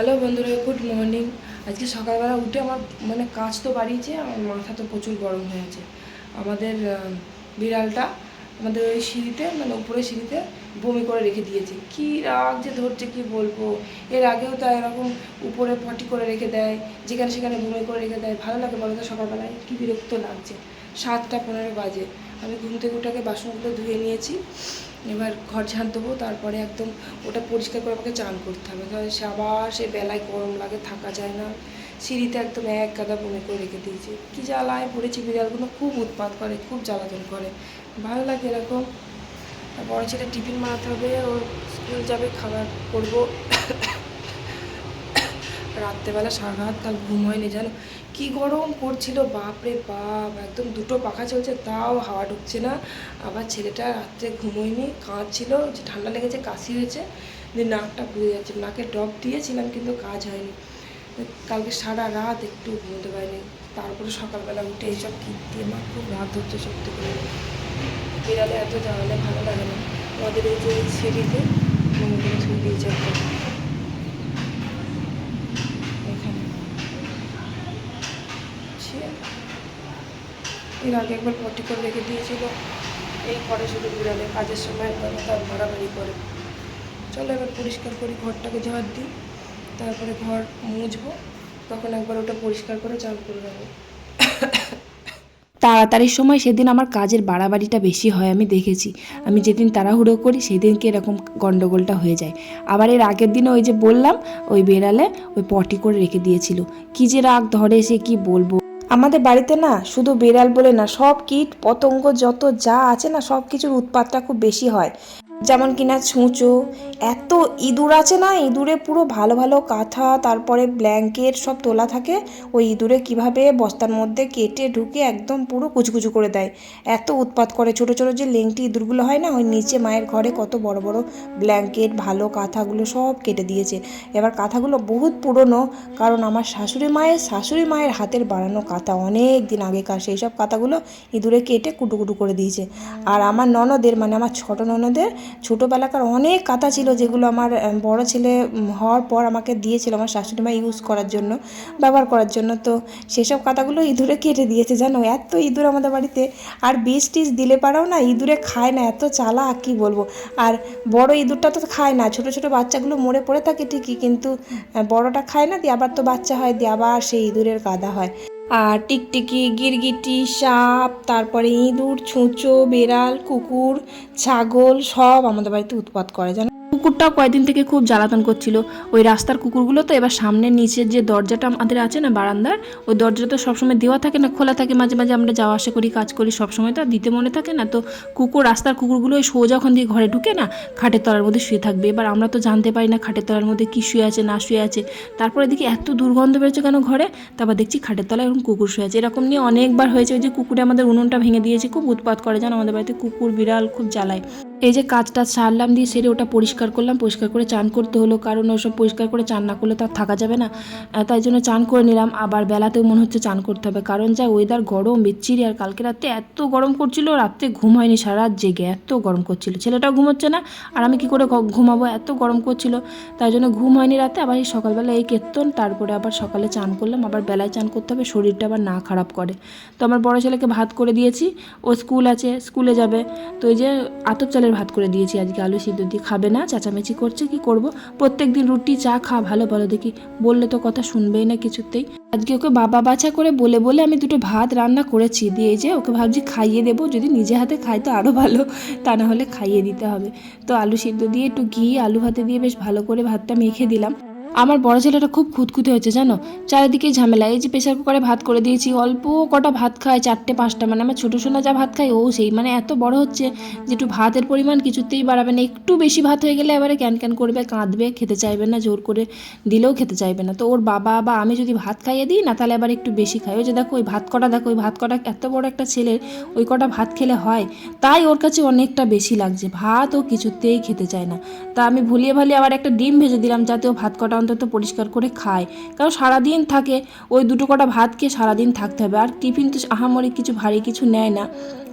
Hello বন্ধুরা, good morning. আজকে সকালবেলা উঠে আমার মানে কাজ তো বাড়িয়েছে, আমার মাথা তো প্রচুর গরম হয়েছে আমাদের বিড়ালটা আমাদের ওই সিঁড়িতে মানে উপরে সিঁড়িতে বমি করে রেখে দিয়েছে। কি রাগ যে ধরছে, কি বলব? এর আগেও তো এরকম উপরে পটি করে রেখে দেয়, যেখানে সেখানে বমি করে রেখে দেয়। ভালো লাগে বলো তো সকালবেলায়? কি বিরক্ত লাগছে। সাতটা পনেরো বাজে। আমি ঘুম থেকে আগে বাসনগুলো ধুয়ে নিয়েছি। এবার ঘর ঝাঁট দেবো, তারপরে একদম ওটা পরিষ্কার করে আমাকে চান করতে হবে। তাহলে সে আবার সে বেলায় গরম লাগে, থাকা যায় না। সিঁড়িতে একদম এক গাদা বমি করে রেখে দিয়েছি। কী জ্বালায় পড়েছি বিড়ালগুলো খুব উৎপাত করে, খুব জ্বালাতন করে। ভালো লাগে এরকম। বড় ছেলে টিফিন বানাতে হবে ওর স্কুল যাবে, খাবার করব। রাত্রেবেলা সারা রাত কাল ঘুম হয়নি, জানো? কি গরম করছিল বাপরে বাপ, একদম দুটো পাখা চলছে, তাও হাওয়া ঢুকছে না। আবার ছেলেটা রাত্রে ঘুমোয়নি, কাঁদছিল, যে ঠান্ডা লেগেছে, কাশি হয়েছে দিয়ে নাকটা বুঝে যাচ্ছে, নাকে ড্রপ দিয়েছিলাম, কিন্তু কাজ হয়নি। কালকে সারা রাত একটু ঘুমোতে পারিনি। তারপরে সকালবেলা উঠে এইসব কীর্তি, আমার খুব রাত হচ্ছে সত্যি করে। বিড়ালে এত জ্বালালে ভালো লাগে না। আমাদের এই যে সিঁড়িতে মনে ছুঁয়ে দিয়েছে একটা এখানে ছে। এর আগে একবার পটি করে রেখে দিয়েছিল। এই পরে শুধু বিড়ালে, কাজের সময় একবার তার বাড়াবাড়ি করে। চলো এবার পরিষ্কার করি, ঘরটাকে ঝাড় দিই। তারপরে ঘর মুছবো। তখন একবার ওটা পরিষ্কার করে চান করে দেবো তাড়াতাড়ির সময় সেদিন আমার কাজের বাড়াবাড়িটা বেশি হয়, আমি দেখেছি। আমি যেদিন তাড়াহুড়ো করি, সেদিনকে এরকম গন্ডগোলটা হয়ে যায়। আবার এর আগের দিনে ওই যে বললাম, ওই বেড়ালে ওই পটি করে রেখে দিয়েছিল। কি যে রাগ ধরে সে কি বলব। আমাদের বাড়িতে না শুধু বিড়াল বলে না, সব কীট, পতঙ্গ যত যা আছে না, সব কিছুর উৎপাতটা খুব বেশি হয়। যেমন কিনা ছুঁচো, এত ইঁদুর আছে না, ইঁদুরে পুরো ভালো ভালো কাঁথা, তারপরে ব্ল্যাঙ্কেট সব তোলা থাকে, ওই ইঁদুরে কীভাবে বস্তার মধ্যে কেটে ঢুকে একদম পুরো কুচকুচু করে দেয়। এত উৎপাত করে, ছোট ছোট যে লেংটি ইঁদুরগুলো হয় না, ওই নিচে মায়ের ঘরে কত বড় বড় ব্ল্যাঙ্কেট, ভালো কাঁথাগুলো সব কেটে দিয়েছে। এবার কাঁথাগুলো বহুত পুরনো, কারণ আমার শাশুড়ি মায়ের শাশুড়ি মায়ের হাতের বানানো কাঁথা অনেক দিন আগেকার, সেই সব কাঁথাগুলো ইঁদুরে কেটে কুটুকুটু করে দিয়েছে। আর আমার ননদের মানে আমার ছোট ননদের ছোটোবেলাকার অনেক কাঁথা ছিল যেগুলো আমার বড় ছেলে হওয়ার পর আমাকে দিয়েছিল আমার শাশুড়ি মা ইউজ করার জন্য, ব্যবহার করার জন্য। তো সেসব কাঁথাগুলো ইঁদুরে কেটে দিয়েছে, জানো? এত ইঁদুর আমাদের বাড়িতে। আর বিষ টিস দিলে পারাও না? ইঁদুরে খায় না, এত চালা কী বলব? আর বড় ইঁদুরটা তো খায় না। ছোট ছোট বাচ্চাগুলো মরে পড়ে থাকে ঠিকই, কিন্তু বড়টা খায় না দিয়ে, আবার তো বাচ্চা হয় দিয়ে আবার সেই ইঁদুরের কাদা হয়। আর টিকটিকি, গিরগিটি, সাপ, তারপরে ইঁদুর, ছুঁচো, বেড়াল, কুকুর, ছাগল সব আমাদের বাড়িতে উৎপাত করে, জানো? কুকুরটাও কয়েকদিন থেকে খুব জ্বালাতন করছিল। ওই রাস্তার কুকুরগুলো তো এবার সামনের নিচের যে দরজাটা আমাদের আছে না বারান্দার, ওই দরজাটা সবসময় দেওয়া থাকে না, খোলা থাকে মাঝে মাঝে, আমরা যাওয়া আসা করি, কাজ করি, সবসময় তো দিতে মনে থাকে না। তো কুকুর, রাস্তার কুকুরগুলো ওই সোজা ওখান দিয়ে ঘরে ঢুকে না খাটের তলার মধ্যে শুয়ে থাকবে। এবার আমরা তো জানতে পারি না খাটের তলার মধ্যে কী শুয়ে আছে, না শুয়ে আছে। তারপরে দেখি এত দুর্গন্ধ বেরোচ্ছে কেন ঘরে? তারপর দেখছি খাটের তলায় এরকম কুকুর শুয়ে আছে। এরকম নিয়ে অনেকবার হয়েছে ওই যে কুকুরে আমাদের উনুনটা ভেঙে দিয়েছে, খুব উৎপাত করে জানো আমাদের বাড়িতে, কুকুর বিড়াল খুব জ্বালায়। এই যে কাজটা সারলাম দিয়ে সেরে ওটা পরিষ্কার করলাম, পরিষ্কার করে চান করতে হলো, কারণ ওসব পরিষ্কার করে চান না করলে তো আর থাকা যাবে না। তাই জন্য চান করে নিলাম, আবার বেলাতেও মনে হচ্ছে চান করতে হবে, কারণ যা ওয়েদার গরম, বিচ্ছিরি, আর কালকে রাতে এত গরম করছিল রাত্রে ঘুম হয়নি, সারা জেগে এত গরম করছিল। ছেলেটাও ঘুমোচ্ছে না, আর আমি কি করে ঘুমাবো, এত গরম করছিল। তাই জন্য ঘুম হয়নি রাতে, আবার এই সকালবেলা এই কেতন তারপরে আবার সকালে চান করলাম, আবার বেলায় চান করতে হবে, শরীরটা আবার না খারাপ করে। তো আমার বড় ছেলেকে ভাত করে দিয়েছি, ও স্কুল আছে, স্কুলে যাবে। তো এই যে আতপ চালের ভাত করে দিয়েছি, আজকে আলু সিদ্ধ দিয়ে খাবে না, চেঁচামেচি করছে, কি করব? প্রত্যেক দিন রুটি, চা খা, ভালো ভালো, দেখি। বললে তো কথা শুনবেই না কিছুতেই। আজকে ওকে বাবা বাছা করে বলে বলে আমি দুটো ভাত রান্না করেছি, দিয়ে যে ওকে ভাবছি খাইয়ে দেবো, যদি নিজে হাতে খাই তো আরও ভালো, তা না হলে খাইয়ে দিতে হবে। তো আলু সিদ্ধ দিয়ে একটু ঘি, আলু ভাতে দিয়ে বেশ ভালো করে ভাতটা মেখে দিলাম। আমার বড় ছেলেটা খুব খুঁতখুঁতে হয়েছে, জানো? চারিদিকে ঝামেলা। এই যে প্রেশার কুকারে ভাত করে দিয়েছি, অল্প কটা ভাত খায়, চারটে, পাঁচটা। মানে আমার ছোটো সোনা যা ভাত খায়, ও সেই। মানে এত বড় হচ্ছে যে একটু ভাতের পরিমাণ কিছুতেই বাড়াবে না। একটু বেশি ভাত হয়ে গেলে এবারে ক্যান ক্যান করবে, কাঁদবে, খেতে চাইবে না, জোর করে দিলেও খেতে চাইবে না। তো ওর বাবা বা আমি যদি ভাত খাইয়ে দিই না, তাহলে আবার একটু বেশি খাই ওই যে দেখো, ওই ভাত কটা দেখো, ওই ভাত কটা এত বড় একটা ছেলের, ওই কটা ভাত খেলে হয়। তাই ওর কাছে অনেকটা বেশি লাগছে। ভাত ও কিছুতেই খেতে চায় না। তা আমি ভুলিয়ে ভালিয়ে আবার একটা ডিম ভেজে দিলাম, যাতে ও ভাত কটা অন্তত পরিষ্কার করে খায়। কারণ সারাদিন থাকে, ওই দুটো কটা ভাত খেয়ে সারাদিন থাকতে হবে। আর টিফিন তো আহামরি কিছু ভারী কিছু নেয় না।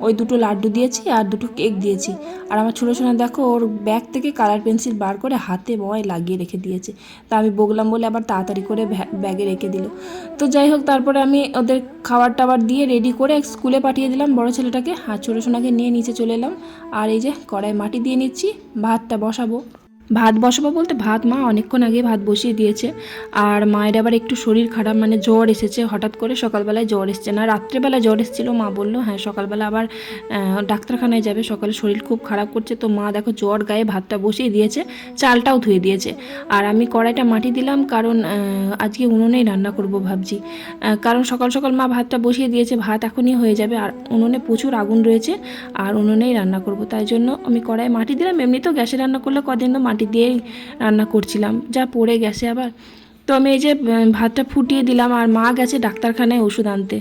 ওই দুটো লাড্ডু দিয়েছি আর দুটো কেক দিয়েছি। আর আমার ছোটো সোনা দেখো, ওর ব্যাগ থেকে কালার পেন্সিল বার করে হাতে বয় লাগিয়ে রেখে দিয়েছে। তা আমি বগলাম বলে আবার তাড়াতাড়ি করে ব্যাগে রেখে দিল। তো যাই হোক, তারপরে আমি ওদের খাবার টাবার দিয়ে রেডি করে স্কুলে পাঠিয়ে দিলাম বড় ছেলেটাকে। আর ছোটো সোনাকে নিয়ে নিচে চলে এলাম। আর এই যে কড়াই মাটি দিয়ে নিচ্ছি, ভাতটা বসাবো। ভাত বসাবো বলতে ভাত মা অনেকক্ষণ আগে ভাত বসিয়ে দিয়েছে। আর মায়ের আবার একটু শরীর খারাপ মানে জ্বর এসেছে, হঠাৎ করে সকালবেলায় জ্বর এসছে না, রাত্রেবেলা জ্বর এসেছিল, মা বলল হ্যাঁ সকালবেলা আবার ডাক্তারখানায় যাবে, সকালে শরীর খুব খারাপ করছে, তো মা দেখো জ্বর গায়ে ভাতটা বসিয়ে দিয়েছে, চালটাও ধুয়ে দিয়েছে। আর আমি কড়াইটা মাটি দিলাম, কারণ আজকে উনুনেই রান্না করব ভাবছি। কারণ সকাল সকাল মা ভাতটা বসিয়ে দিয়েছে, ভাত এখনই হয়ে যাবে, আর উনুনে প্রচুর আগুন রয়েছে, আর উনুনেই রান্না করব। তাই জন্য আমি কড়াই মাটি দিলাম, এমনিতেও গ্যাসে রান্না করলে কদিন তো মাটি দিয়েই রান্না করছিলাম, যা পড়ে গেছে আবার। তো আমি এই যে ভাতটা ফুটিয়ে দিলাম আর মা গেছে ডাক্তারখানায় ওষুধ আনতে।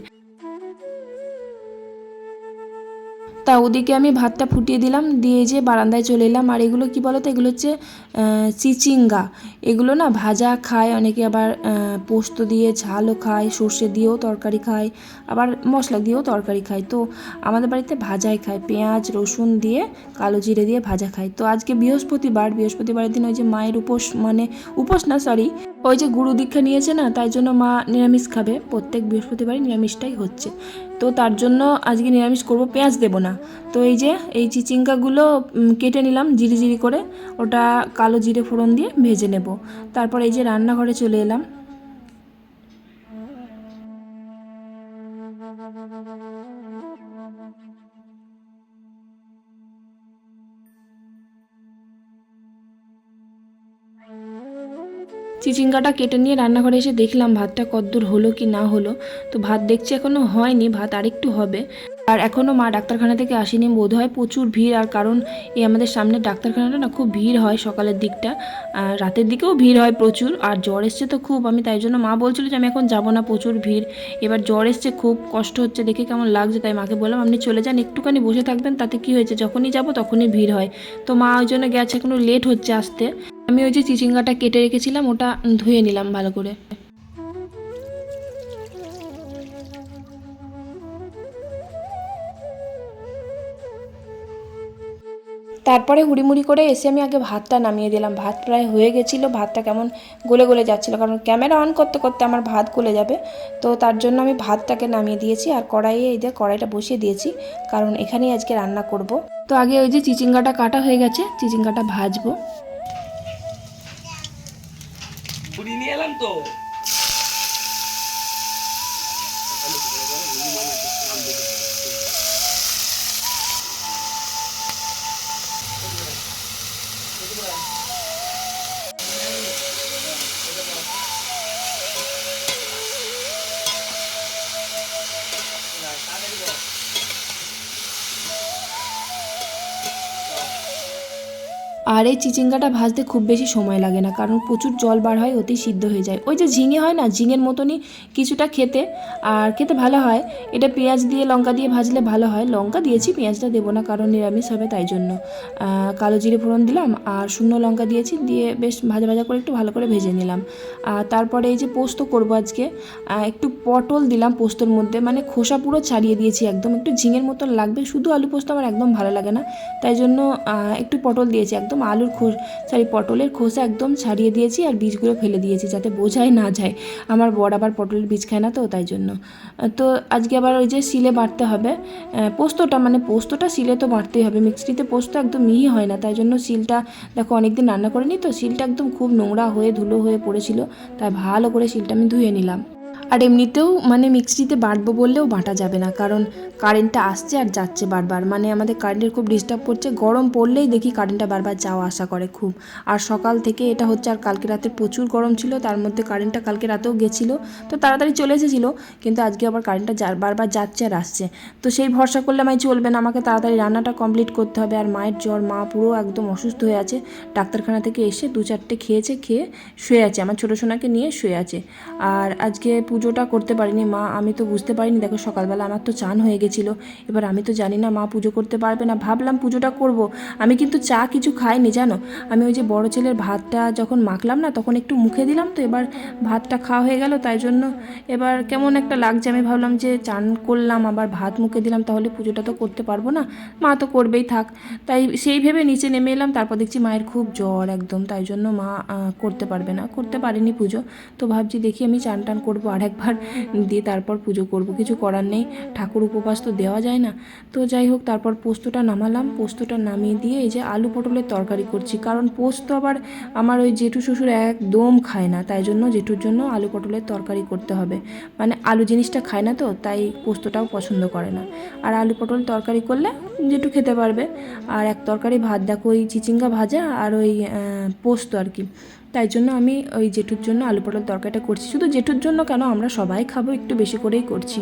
তা ওদিকে আমি ভাতটা ফুটিয়ে দিলাম, দিয়ে যে বারান্দায় চলে এলাম। আর এগুলো কি বলতো? এগুলো হচ্ছে চিচিঙ্গা। এগুলো না ভাজা খায়, অনেকে আবার পোস্ত দিয়ে ঝালও খায়, সর্ষে দিয়েও তরকারি খায়, আবার মশলা দিয়েও তরকারি খায়। তো আমাদের বাড়িতে ভাজাই খায়, পেঁয়াজ, রসুন দিয়ে কালো জিরে দিয়ে ভাজা খায়। তো আজকে বৃহস্পতিবার, বৃহস্পতিবারের দিন ওই যে মায়ের উপোস মানে উপোস না সরি ওই যে গুরু দীক্ষা নিয়েছে না, তাই জন্য মা নিরামিষ খাবে। প্রত্যেক বৃহস্পতিবারই নিরামিষটাই হচ্ছে। তো তার জন্য আজকে নিরামিষ করব, পেঁয়াজ দেব না। তো এই যে, এই চিচিঙ্কাগুলো কেটে নিলাম জিরি জিরি করে। ওটা কালো জিরে ফোড়ন দিয়ে ভেজে নেব। তারপর এই যে রান্নাঘরে চলে এলাম। চিচিঙ্গাটা কেটে নিয়ে রান্নাঘরে এসে দেখলাম ভাতটা কদ্দূর হলো কি না হলো। তো ভাত দেখছি এখনও হয়নি, ভাত আরেকটু হবে। আর এখনও মা ডাক্তারখানা থেকে আসেনি বোধ হয় প্রচুর ভিড়। আর কারণ এই আমাদের সামনে ডাক্তারখানাটা না খুব ভিড় হয় সকালের দিকটা, আর রাতের দিকেও ভিড় হয় প্রচুর। আর জ্বর এসছে তো খুব, আমি তাই জন্য মা বলছিল যে আমি এখন যাব না, প্রচুর ভিড়। এবার জ্বর এসছে, খুব কষ্ট হচ্ছে দেখে কেমন লাগছে, তাই মাকে বললাম, আপনি চলে যান, একটুখানি বসে থাকবেন, তাতে কি হয়েছে? যখনই যাব তখনই ভিড় হয়। তো মা ওই জন্য গেছে, এখনও লেট হচ্ছে আসতে। আমি ওই যে চিচিঙ্গাটা কেটে রেখেছিলাম, ওটা ধুয়ে নিলাম ভালো করে। তারপরে হুড়িমুড়ি করে এসে আমি আগে ভাতটা নামিয়ে দিলাম। ভাত প্রায় হয়ে গেছিল, ভাতটা কেমন গলে গলে যাচ্ছিল, কারণ ক্যামেরা অন করতে করতে আমার ভাত গলে যাবে। তো তার জন্য আমি ভাতটাকে নামিয়ে দিয়েছি, আর কড়াইয়ে এই যে কড়াইটা বসিয়ে দিয়েছি, কারণ এখানেই আজকে রান্না করব। তো আগে ওই যে চিচিঙ্গাটা কাটা হয়ে গেছে, চিচিঙ্গাটা ভাজবো। ছুরি নিয়ে এলাম তো আর এই চিচিঙ্গাটা ভাজতে খুব বেশি সময় লাগে না, কারণ প্রচুর জল বার হয় ওতেই সিদ্ধ হয়ে যায়। ওই যে ঝিঙে হয় না, ঝিঙের মতনই কিছুটা খেতে, আর খেতে ভালো হয়। এটা পেঁয়াজ দিয়ে, লঙ্কা দিয়ে ভাজলে ভালো হয়। লঙ্কা দিয়েছি, পেঁয়াজটা দেবো না, কারণ নিরামিষ হবে তাই জন্য। কালো জিরে ফোড়ন দিলাম, আর শুকনো লঙ্কা দিয়েছি, দিয়ে বেশ ভাজা ভাজা করে একটু ভালো করে ভেজে নিলাম। আর তারপরে এই যে পোস্ত করব আজকে একটু পটল দিলাম পোস্তর মধ্যে মানে খোসা পুরো ছাড়িয়ে দিয়েছি একদম। একটু ঝিঙের মতন লাগবে, শুধু আলু পোস্ত আমার একদম ভালো লাগে না। তাই জন্য একটু পটল দিয়েছি, একদম আলুর খোস। সরি পটলের খোসা একদম ছাড়িয়ে দিয়েছি আর বীজগুলো ফেলে দিয়েছি যাতে বোঝাই না যায়। আমার বড় আবার পটলের বীজ খায় না তো, তাই জন্য। তো আজকে আবার ওই যে শিলে বাটতে হবে। পোস্তটা মানে পোস্তটা শিলে তো বাটতেই হবে। মিক্সিতে পোস্ত একদম মিহি হয় না, তাই জন্য শিলটা, দেখো অনেকদিন রান্না করিনি তো, শিলটা একদম খুব নোংরা হয়ে ধুলো হয়ে পড়েছিল, তাই ভালো করে শিলটা আমি ধুয়ে নিলাম। আর এমনিতেও মানে মিক্সিতে বাটবো বললেও বাটা যাবে না, কারণ কারেন্টটা আসছে আর যাচ্ছে বারবার। মানে আমাদের কারেন্টের খুব ডিস্টার্ব করছে, গরম পড়লেই দেখি কারেন্টটা বারবার যাওয়া আসা করে খুব। আর সকাল থেকে এটা হচ্ছে আর কালকে রাতে প্রচুর গরম ছিল, তার মধ্যে কারেন্টটা কালকে রাতেও গেছিল, তো তাড়াতাড়ি চলে এসেছিল, কিন্তু আজকে আবার কারেন্টটা বারবার যাচ্ছে আর আসছে। তো সেই ভরসা করলে আমায় চলবে না, আমাকে তাড়াতাড়ি রান্নাটা কমপ্লিট করতে হবে। আর মায়ের জ্বর, মা পুরো একদম অসুস্থ হয়ে আছে, ডাক্তারখানা থেকে এসে দু চারটে খেয়েছে, খেয়ে শুয়ে আছে, আমার ছোটো সোনাকে নিয়ে শুয়ে আছে। আর আজকে পুজোটা করতে পারিনি, মা। আমি তো বুঝতে পারিনি। দেখো, সকালবেলা আমার তো চান হয়ে গেছিল। এবার আমি তো জানি না মা পুজো করতে পারবে না। ভাবলাম পুজোটা করব। আমি কিন্তু চা কিছু খাইনি, জানো? আমি ওই যে বড় ছেলের ভাতটা যখন মাখলাম না, তখন একটু মুখে দিলাম তো, এবার ভাতটা খাওয়া হয়ে গেল। তাই জন্য এবার কেমন একটা লাগছে। আমি ভাবলাম যে চান করলাম, আবার ভাত মুখে দিলাম, তাহলে পুজোটা তো করতে পারব না। মা তো করবেই থাক। তাই সেই ভেবে নিচে নেমে এলাম। তারপর দেখছি মায়ের খুব জ্বর একদম। তাই জন্য মা করতে পারবে না। করতে পারেনি পুজো। তো ভাবছি দেখি আমি চান টান করব আর একবার দিয়ে তারপর পুজো করব। কিছু করার নেই, ঠাকুর উপবাস তো দেওয়া যায় না। তো যাই হোক, তারপর পোস্তটা নামালাম। পোস্তটা নামিয়ে দিয়ে এই যে আলু পটলের তরকারি করছি। কারণ পোস্ত আবার আমার ওই জেঠু শ্বশুর একদম খায় না। তাই জন্য জেঠুর জন্য আলু পটলের তরকারি করতে হবে। মানে আলু জিনিসটা খায় না তো, তাই পোস্তটাও পছন্দ করে না। আর আলু পটল তরকারি করলে জেঠু খেতে পারবে। আর এক তরকারি ভাত, দেখো ওই চিচিঙ্গা ভাজা আর ওই পোস্ত আর কি। তাই জন্য আমি ওই জেঠুর জন্য আলু পটল তরকারিটা করছি। শুধু জেঠুর জন্য কেন? আমরা সবাই খাব, একটু বেশি করেই করছি।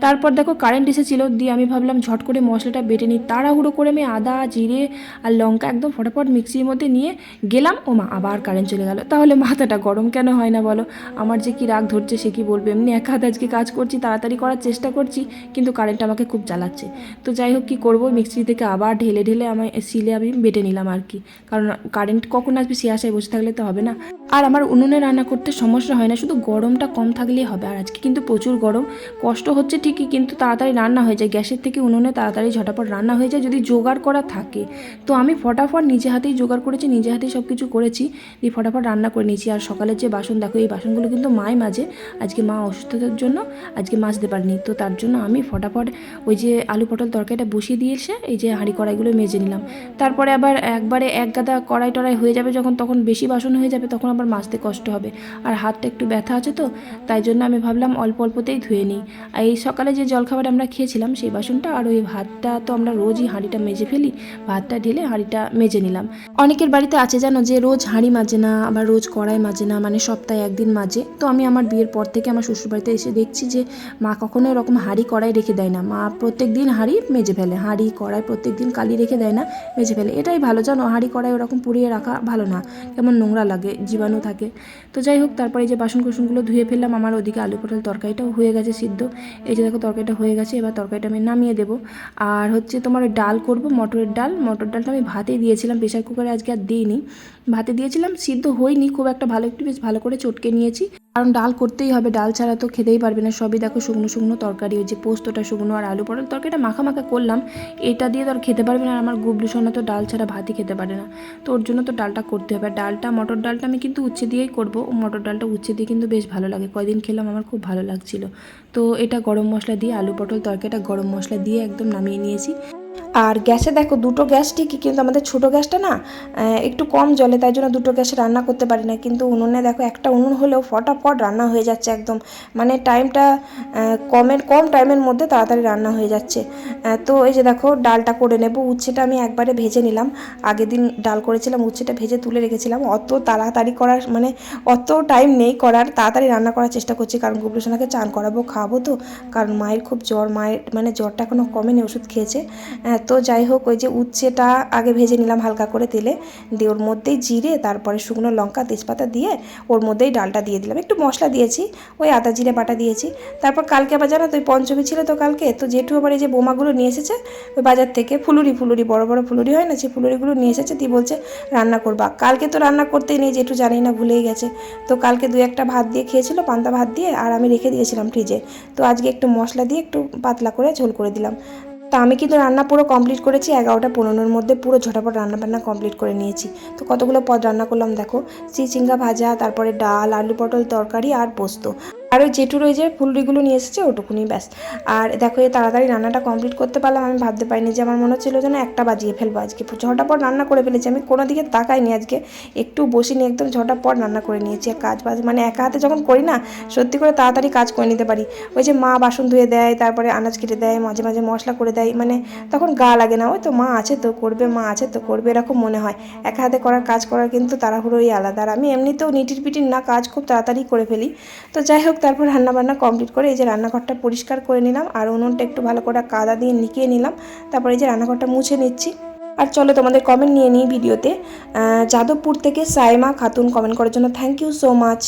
তারপর দেখো কারেন্ট এসেছিল, দিয়ে আমি ভাবলাম ঝট করে মশলাটা বেটে নিই। তাড়াহুড়ো করে আমি আদা, জিরে আর লঙ্কা একদম ফটাফট মিক্সির মধ্যে নিয়ে গেলাম। ও মা আবার কারেন্ট চলে গেল। তাহলে মাথাটা গরম কেন হয় না বলো? আমার যে কি রাগ ধরছে সে কি বলবে? এমনি এক হাত আজকে কাজ করছি, তাড়াতাড়ি করার চেষ্টা করছি, কিন্তু কারেন্ট আমাকে খুব জ্বালাচ্ছে। তো যাই হোক, কী করব? মিক্সি থেকে আবার ঢেলে ঢেলে আমি শিলে আমি বেটে নিলাম আর কি। কারণ কারেন্ট কখন আসবে সে আশায় বসে থাকলে তো হবে না। আর আমার উনুনে রান্না করতে সমস্যা হয় না, শুধু গরমটা কম থাকলেই হবে। আর আজকে কিন্তু প্রচুর গরম। কষ্ট হচ্ছে ঠিকই কিন্তু তাড়াতাড়ি রান্না হয়ে যায়। গ্যাসের থেকে উনুনে তাড়াতাড়ি ঝটাপট রান্না হয়ে যায়। যদি জোগাড় করা থাকে, তো আমি ফটাফট নিজে হাতেই জোগাড় করেছি, নিজে হাতেই সব কিছু করেছি, দিয়ে ফটাফট রান্না করে নিয়েছি। আর সকালের যে বাসন, দেখো এই বাসনগুলো কিন্তু মাই মাঝে আজকে মা অসুস্থতার জন্য আজকে মাজতে পারিনি। তো তার জন্য আমি ফটাফট ওই যে আলু পটল তরকারিটা বসিয়ে দিয়ে এসে এই যে হাঁড়ি কড়াইগুলো মেজে নিলাম। তারপরে আবার একবারে এক গাদা কড়াই টড়াই হয়ে যাবে যখন, তখন বেশি বাসন হয়ে যাবে, তখন আবার মাজতে কষ্ট হবে। আর হাতটা একটু ব্যথা আছে তো, তাই জন্য আমি ভাবলাম অল্প অল্পতেই ধুয়ে নিই। আর এই সকালে যে জলখাবার আমরা খেয়েছিলাম, সেই বাসনটা আর ওই ভাতটা তো আমরা রোজই হাঁড়িটা মেজে ফেলি, ভাতটা ঢেলে হাঁড়িটা মেজে নিলাম। অনেকের বাড়িতে আছে জানো যে রোজ হাঁড়ি মাজে না, আবার রোজ কড়াই মাজে না মানে সপ্তাহে একদিন মাজে। তো আমি আমার বিয়ের পর থেকে আমার শ্বশুরবাড়িতে এসে দেখছি যে মা কখনো এরকম হাঁড়ি কড়াই রেখে দেয় না। মা প্রত্যেক দিন হাঁড়ি মেজে ফেলে, হাঁড়ি কড়াই প্রত্যেক দিন কালি রেখে দেয় না, মেজে ফেলে। এটাই ভালো, জানো, হাঁড়ি কড়াই ওরকম পুড়িয়ে রাখা ভালো না, কেমন নোংরা লাগে, জীবাণু থাকে। তো যাই হোক, তারপরে যে বাসন কোসনগুলো ধুয়ে ফেললাম, আমার ওদিকে আলু পটল তরকারিটাও হয়ে গেছে সিদ্ধ। এই যে দেখো তরকারিটা হয়ে গেছে, এবার তরকারিটা আমি নামিয়ে দেবো। আর হচ্ছে তোমার ডাল করব, মটরের ডাল। মটর ডালটা আমি ভাতে দিয়েছিলাম প্রেশার কুকারে আজকে আর দিইনি। ভাতে দিয়েছিলাম, সিদ্ধ হয়নি, খুব একটা ভালো, একটু বেশ ভালো করে চটকে নিয়েছি। কারণ ডাল করতেই হবে, ডাল ছাড়া তো খেতেই পারবে না। সবই দেখো শুকনো শুকনো তরকারি, ওই যে পোস্তটা শুকনো আর আলু পটল তরকারিটা মাখা মাখা করলাম। এটা দিয়ে তো আর খেতে পারবে না, আর আমার গুবলু সোনা তো ডাল ছাড়া ভাতই খেতে পারে না। তো ওর জন্য তো ডালটা করতে হবে। ডালটা, মটর ডালটা আমি কিন্তু উচ্ছে দিয়েই করব। মটর ডালটা উচ্ছে দিয়ে কিন্তু বেশ ভালো লাগে। কয়দিন খেলাম, আমার খুব ভালো লাগছিল। তো এটা গরম মশলা দিয়ে আলু পটল তরকারিটা গরম মশলা দিয়ে একদম নামিয়ে নিয়েছি। আর গ্যাসে দেখো দুটো গ্যাস ঠিকই, কিন্তু আমাদের ছোটো গ্যাসটা না একটু কম জলে, তাই জন্য দুটো গ্যাসে রান্না করতে পারি না। কিন্তু উনুনে দেখো একটা উনুন হলেও ফটাফট রান্না হয়ে যাচ্ছে একদম। মানে টাইমটা কমের, কম টাইমের মধ্যে তাড়াতাড়ি রান্না হয়ে যাচ্ছে। তো এই যে দেখো ডালটা করে নেব, উচ্ছেটা আমি একবারে ভেজে নিলাম। আগের দিন ডাল করেছিলাম, উচ্ছেটা ভেজে তুলে রেখেছিলাম। অত তাড়াতাড়ি করার মানে অত টাইম নেই করার, তাড়াতাড়ি রান্না করার চেষ্টা করছি। কারণ গুবলু সোনাকে চান করাবো খাব তো। কারণ মায়ের খুব জ্বর, মায়ের মানে জ্বরটা এখনও কমেনি, ওষুধ খেয়েছে। তো যাই হোক, ওই যে উচ্ছেটা আগে ভেজে নিলাম হালকা করে তেলে। দিয়ে ওর মধ্যেই জিরে, তারপরে শুকনো লঙ্কা, তেজপাতা দিয়ে ওর মধ্যেই ডালটা দিয়ে দিলাম। একটু মশলা দিয়েছি, ওই আদা, জিরে, বাটা দিয়েছি। তারপর কালকে আবার জানো তো, ওই পঞ্চমী ছিল তো কালকে, তো জেঠু আবার এই যে বোমাগুলো নিয়ে এসেছে, ওই বাজার থেকে ফুলুরি ফুলুরি, বড় বড় ফুলুরি হয় না, সেই ফুলুরিগুলো নিয়ে এসেছে, দিয়ে বলছে রান্না করবা। কালকে তো রান্না করতেই নেই জেঠু জানি না, ভুলেই গেছে। তো কালকে দু একটা ভাত দিয়ে খেয়েছিল, পান্তা ভাত দিয়ে, আর আমি রেখে দিয়েছিলাম ফ্রিজে। তো আজকে একটু মশলা দিয়ে একটু পাতলা করে ঝোল করে দিলাম। তা আমি কিন্তু রান্না পুরো কমপ্লিট করেছি, এগারোটা পনেরোর মধ্যে পুরো ঝটাপট রান্না বান্না কমপ্লিট করে নিয়েছি। তো কতগুলো পদ রান্না করলাম দেখো, চিচিঙ্গা ভাজা, তারপরে ডাল, আলু পটল তরকারি আর পোস্ত। আর ওই জেঠুর ওই যে ফুলরিগুলো নিয়ে এসেছে, ওটুকুনি ব্যাস। আর দেখো, এই তাড়াতাড়ি রান্নাটা কমপ্লিট করতে পারলাম, আমি ভাবতে পারিনি যে আমার মনে হচ্ছিল যেন একটা বাজিয়ে ফেলব আজকে। ঝটাপট রান্না করে ফেলেছি, আমি কোনো দিকে তাকাইনি আজকে, একটু বসিনি, একদম ঝটাপট রান্না করে নিয়েছি। আর কাজ বাজ মানে একা হাতে যখন করি না, সত্যি করে তাড়াতাড়ি কাজ করে নিতে পারি। ওই যে মা বাসন ধুয়ে দেয়, তারপরে আনাজ কেটে দেয়, মাঝে মাঝে মশলা করে দেয় মানে তখন গা লাগে না। ওই তো মা আছে তো করবে, মা আছে তো করবে, এরকম মনে হয়। একা হাতে করার কাজ করার কিন্তু তাড়াহুড়োই আলাদা। আর আমি এমনিতেও নিটির পিটির না, কাজ খুব তাড়াতাড়ি করে ফেলি। তো যাই হোক তারপর রান্নাবান্না কমপ্লিট করে এই যে রান্নাঘরটা পরিষ্কার করে নিলাম আর উনুনটা একটু ভালো করে কাদা দিয়ে নিকিয়ে নিলাম। তারপরে এই যে রান্নাঘরটা মুছে নিচ্ছি। আর চলো তোমাদের কমেন্ট নিয়ে নিই ভিডিওতে। যাদবপুর থেকে সাইমা খাতুন কমেন্ট করার জন্য থ্যাংক ইউ সো মাচ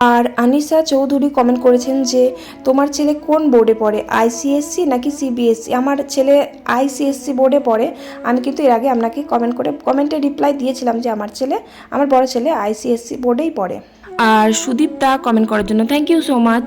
আর আনিসা চৌধুরী কমেন্ট করেছেন যে, তোমার ছেলে কোন বোর্ডে পড়ে? আইসিএসসি নাকি সিবিএসসি আমার ছেলে আইসিএসসি বোর্ডে পড়ে। আমি কিন্তু এর আগে আপনাকে কমেন্ট করে কমেন্টে রিপ্লাই দিয়েছিলাম যে, আমার ছেলে, আমার বড় ছেলে আইসিএসসি বোর্ডেই পড়ে। আর সুদীপ দা কমেন্ট করার জন্য থ্যাংক ইউ সো মাচ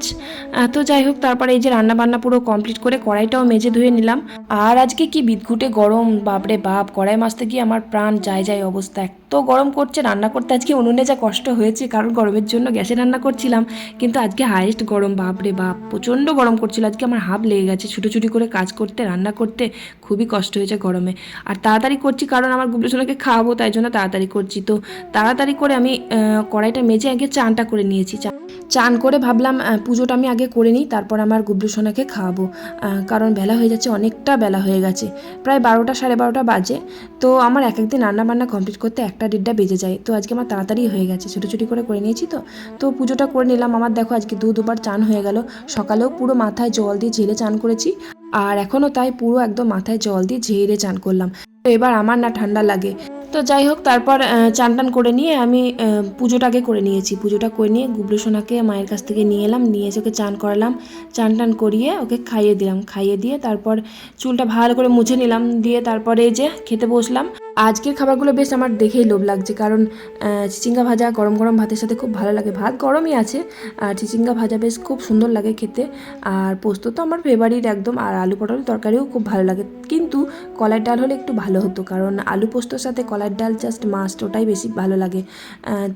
তো যাই হোক, তারপরে এই যে রান্না বান্না পুরো কমপ্লিট করে কড়াইটাও মেজে ধুয়ে নিলাম। আর আজকে কি বিদঘুটে গরম, বাপরে বাপ, কড়াই মাছতে গিয়ে আমার প্রাণ যায় যায় অবস্থা এত গরম করছে, রান্না করতে আজকে উনুনে যা কষ্ট হয়েছে কারণ গরমের জন্য গ্যাসে রান্না করছিলাম, কিন্তু আজকে হাইয়েস্ট গরম, বাপরে বাপ, প্রচণ্ড গরম করছিল, আজকে আমার হাফ লেগে গেছে, ছুটোছুটি করে কাজ করতে, রান্না করতে, খুবই কষ্ট হয়েছে গরমে। আর তাড়াতাড়ি করছি, কারণ আমার গুবলুসোনাকে খাওয়াবো, তাই জন্য তাড়াতাড়ি করছি। তো তাড়াতাড়ি করে আমি কড়াইটা মেজে আগে চানটা করে নিয়েছি। চা- চান করে ভাবলাম পুজোটা আমি আগে করে নিই, তারপর আমার গুবলুসোনাকে খাওয়াবো। কারণ বেলা হয়ে যাচ্ছে, অনেকটা বেলা হয়ে গেছে, প্রায় বারোটা সাড়ে বারোটা বাজে। তো আমার এক একদিন রান্না বান্না কমপ্লিট করতে একটা দেড়টা বেজে যায়। তো আজকে আমার তাড়াতাড়ি হয়ে গেছে, ছুটোছুটি করে করে নিয়েছি তো। তো পুজোটা করে নিলাম। আমার দেখো আজকে দু দুবার চান হয়ে গেল। সকালেও পুরো মাথায় জল দিয়ে ঝেলে চান করেছি, আর এখনও তাই পুরো একদম মাথায় জল দিয়ে ঝেড়ে চান করলাম। তো এবার আমার না ঠান্ডা লাগে। তো যাই হোক, তারপর চান টান করে নিয়ে আমি পুজোটাকে করে নিয়েছি। পুজোটা করে নিয়ে গুবলু সোনাকে মায়ের কাছ থেকে নিয়ে এলাম, নিয়ে এসে ওকে চান করালাম। চান টান করিয়ে ওকে খাইয়ে দিলাম। খাইয়ে দিয়ে তারপর চুলটা ভালো করে মুছে নিলাম। দিয়ে তারপরে যে খেতে বসলাম। আজকের খাবারগুলো বেশ আমার দেখেই লোভ লাগছে। কারণ চিচিঙ্গা ভাজা, গরম গরম ভাতের সাথে খুব ভালো লাগে। ভাত গরমই আছে, আর চিচিঙ্গা ভাজা বেশ খুব সুন্দর লাগে খেতে। আর পোস্ত তো আমার ফেভারিট একদম। আর আলু পটল তরকারিও খুব ভালো লাগে। কিন্তু কলার ডাল হলে একটু ভালো হতো, কারণ আলু পোস্তর সাথে কলার ডাল জাস্ট মাস্ট ওটাই বেশি ভালো লাগে।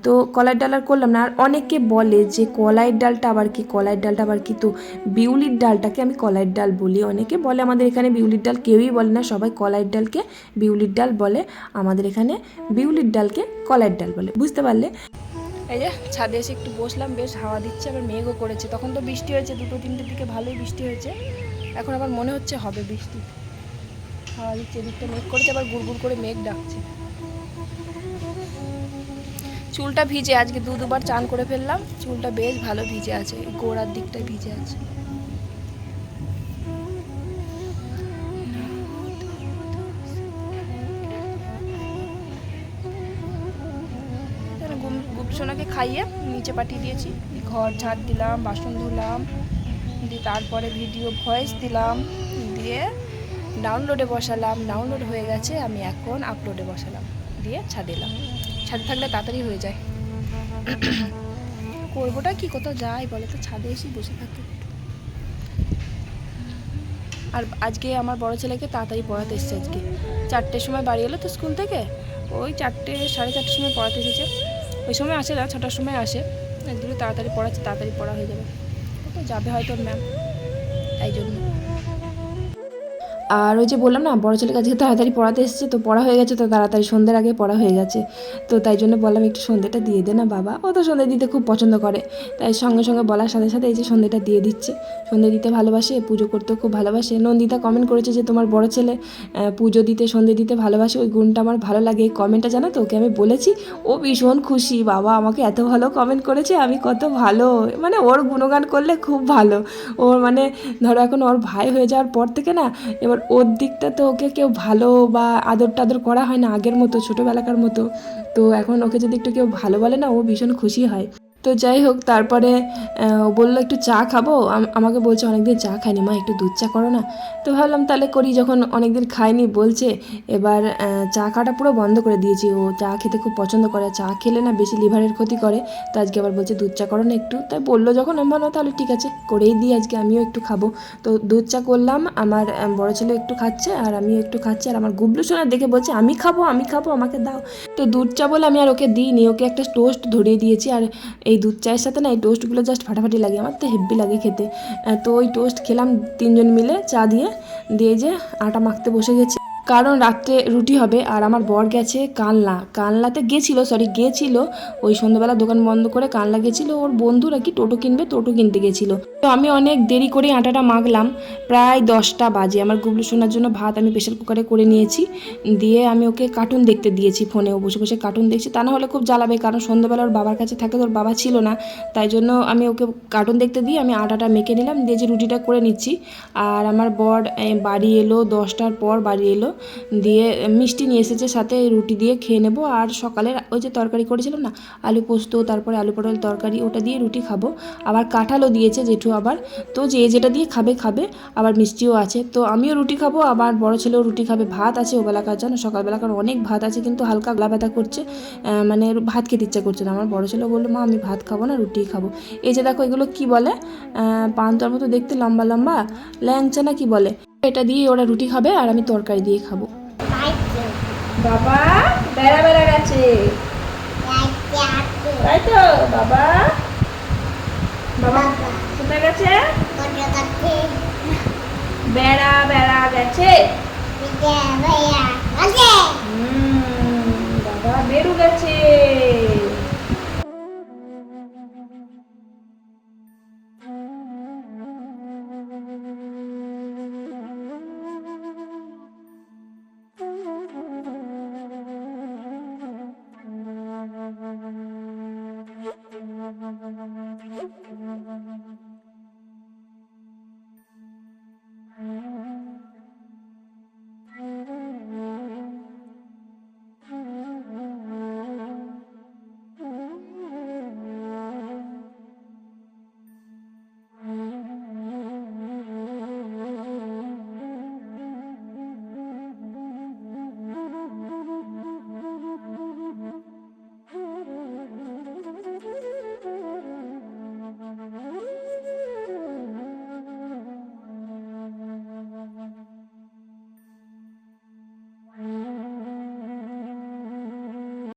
তো কলার ডাল আর করলাম না। আর অনেকে বলে যে কলাইয়ের ডালটা আবার কি, কলাইয়ের ডালটা আবার কি? তো বিউলির ডালটাকে আমি কলাইয়ের ডাল বলি। অনেকে বলে আমাদের এখানে বিউলির ডাল কেউই বলে না, সবাই কলাইয়ের ডালকে বিউলির ডাল বলে। আমাদের এখানে বিউলির ডালকে কলাইয়ের ডাল বলে। বুঝতে পারলে? এই যে ছাদে এসে একটু বসলাম, বেশ হাওয়া দিচ্ছে, আবার মেঘও করেছে। তখন তো বৃষ্টি হয়েছে, দুটো তিনটের দিকে ভালোই বৃষ্টি হয়েছে। এখন আবার মনে হচ্ছে হবে বৃষ্টি। হাওয়া দিচ্ছে এদিকটা মেঘ করেছে, আবার গুড় করে মেঘ ডাকছে। চুলটা ভিজে, আজকে দু দুবার চান করে ফেললাম, চুলটা বেশ ভালো ভিজে আছে গোড়ার দিকটায় ভিজে আছে। গুপসোনাকে খাইয়ে নিচে পাঠিয়ে দিয়েছি ঘর ঝাড় দিলাম, বাসন ধুলাম, দিয়ে তারপরে ভিডিও ভয়েস দিলাম, দিয়ে ডাউনলোডে বসালাম ডাউনলোড হয়ে গেছে, আমি এখন আপলোডে বসালাম, দিয়ে ছাদে এলাম। ছাদে থাকলে তাড়াতাড়ি হয়ে যায়। করবোটা কি? কোথাও যাই, বলে তো ছাদে এসেই বসে থাকি। আর আজকে আমার বড় ছেলেকে তাড়াতাড়ি পড়াতে এসেছে আজকে। চারটের সময় বাড়ি এলো তো স্কুল থেকে? ওই চারটে, সাড়ে চারটের সময় পড়াতে এসেছে। ওই সময় আসে না, ছটার সময় আসে। একদিকে তাড়াতাড়ি পড়াচ্ছে, তাড়াতাড়ি পড়া হয়ে যাবে। যাবে হয়তো ম্যাম, তাই জন্য। আর ওই যে বললাম না, বড় ছেলের কাছে তাড়াতাড়ি পড়াতে এসেছে, তো পড়া হয়ে গেছে, তো তাড়াতাড়ি সন্ধ্যের আগে পড়া হয়ে গেছে। তো তাই জন্য বললাম একটু সন্ধ্যেটা দিয়ে দে না বাবা। ও তো সন্ধ্যে দিতে খুব পছন্দ করে। তাই সঙ্গে সঙ্গে বলার সাথে সাথে এই যে সন্ধ্যেটা দিয়ে দিচ্ছে। সন্ধ্যে দিতে ভালোবাসে, পুজো করতেও খুব ভালোবাসে। নন্দিতা কমেন্ট করেছে যে তোমার বড় ছেলে পুজো দিতে, সন্ধ্যে দিতে ভালোবাসে। ওই গুণটা আমার ভালো লাগে। এই কমেন্টটা জানো তো, ওকে আমি বলেছি, ও ভীষণ খুশি। বাবা আমাকে এত ভালো কমেন্ট করেছে, আমি কত ভালো। মানে ওর গুণগান করলে খুব ভালো। ওর মানে ধরো এখন ওর ভাই হয়ে যাওয়ার পর থেকে না, এবার ওর দিকটা তো ওকে কেউ ভালো বা আদর টাদর করা হয় না আগের মতো, ছোটোবেলাকার মতো। তো এখন ওকে যদি একটু কেউ ভালো বলে না, ও ভীষণ খুশি হয়। তো যাই হোক, তারপরে বলল, একটু চা খাব? আমাকে বলছে, অনেকদিন চা খাইনি মা, একটু দুধ চা করো না। তো ভাবলাম, তাহলে করি। যখন অনেকদিন খাইনি, বলছে, এবার চা খাটা পুরো বন্ধ করে দিয়েছি। ও চা খেতে খুব পছন্দ করে চা খেলে না বেশি লিভারের ক্ষতি করে। তো আজকে আবার বলছে, দুধ চা করো না একটু। তাই বলল, যখন আমি তাহলে ঠিক আছে, করেই দিই, আজকে আমিও একটু খাব। তো দুধ চা করলাম, আমার বড় ছেলে একটু খাচ্ছে, আর আমিও একটু খাচ্ছি, আর আমার গুবলু সোনা দেখে বলছে, আমি খাব আমি খাব, আমাকে দাও। তো দুধ চা বলে আমি আর ওকে দিইনি, ওকে একটা টোস্ট ধরিয়ে দিয়েছি, আর এই দুধ চায়ের সাথে না এই টোস্টগুলো জাস্ট ফাটাফাটি লাগে, আমার তো হেভি লাগে খেতে। তো ওই টোস্ট খেলাম তিনজন মিলে চা দিয়ে দিয়ে যে আটা মাখতে বসে গেছি। কারণ রাত্রে রুটি হবে আর আমার বর গেছে কানলা। কানলাতে গেছিল সরি গেছিল। ওই সন্ধ্যাবেলা দোকান বন্ধ করে কানলা গেছিল। ওর বন্ধুরা কি টোটো কিনবে, টোটো কিনতে গেছিল। তো আমি অনেক দেরি করে আটাটা মাখলাম। প্রায় দশটা বাজে। আমার গুবলু শোনার জন্য ভাত আমি প্রেশার কুকারে করে নিয়েছি। দিয়ে আমি ওকে কার্টুন দেখতে দিয়েছি ফোনে ও বসে বসে কার্টুন দেখছি। তা না হলে খুব জ্বালাবে, কারণ সন্ধ্যাবেলা ওর বাবার কাছে থাকে ওর বাবা ছিল না। তাই জন্য আমি ওকে কার্টুন দেখতে দিয়ে আমি আটাটা মেখে নিলাম। দিয়ে যে রুটিটা করে নিচ্ছি, আর আমার বর বাড়ি এলো দশটার পর বাড়ি এলো। দিয়ে, মিষ্টি নিয়ে এসেছে, সাথে রুটি দিয়ে খেয়ে নেব। আর সকালের ওই যে তরকারি করেছিলাম না, আলু পোস্ত, তারপরে আলু পটল তরকারি, ওটা দিয়ে রুটি খাব। আবার কাঁঠালও দিয়েছে জেঠু আবার। তো যে যেটা দিয়ে খাবে খাবে। আবার মিষ্টিও আছে। তো আমিও রুটি খাব, আবার বড় ছেলেও রুটি খাবে। ভাত আছে ওবেলাকার জন্য সকালবেলাকার অনেক ভাত আছে, কিন্তু হালকা গলা ব্যথা করছে। মানে ভাত খেতে ইচ্ছা করছে না। আমার বড় ছেলে বলল, মা, আমি ভাত খাব না রুটি খাব। এই যে দেখো, এগুলো কি বলে? পান্তার মতো দেখতে লম্বা লম্বা, ল্যাংচা না কি বলে? এটা দিয়ে ওরা রুটি খাবে আর আমি তরকারি দিয়ে খাব। বাবা, বেড়া বেড়া গেছে। তাই তো, বাবা। বাবা, কোথায় গেছে? বেড়া বেড়া গেছে। বাবা, বেরু গেছে।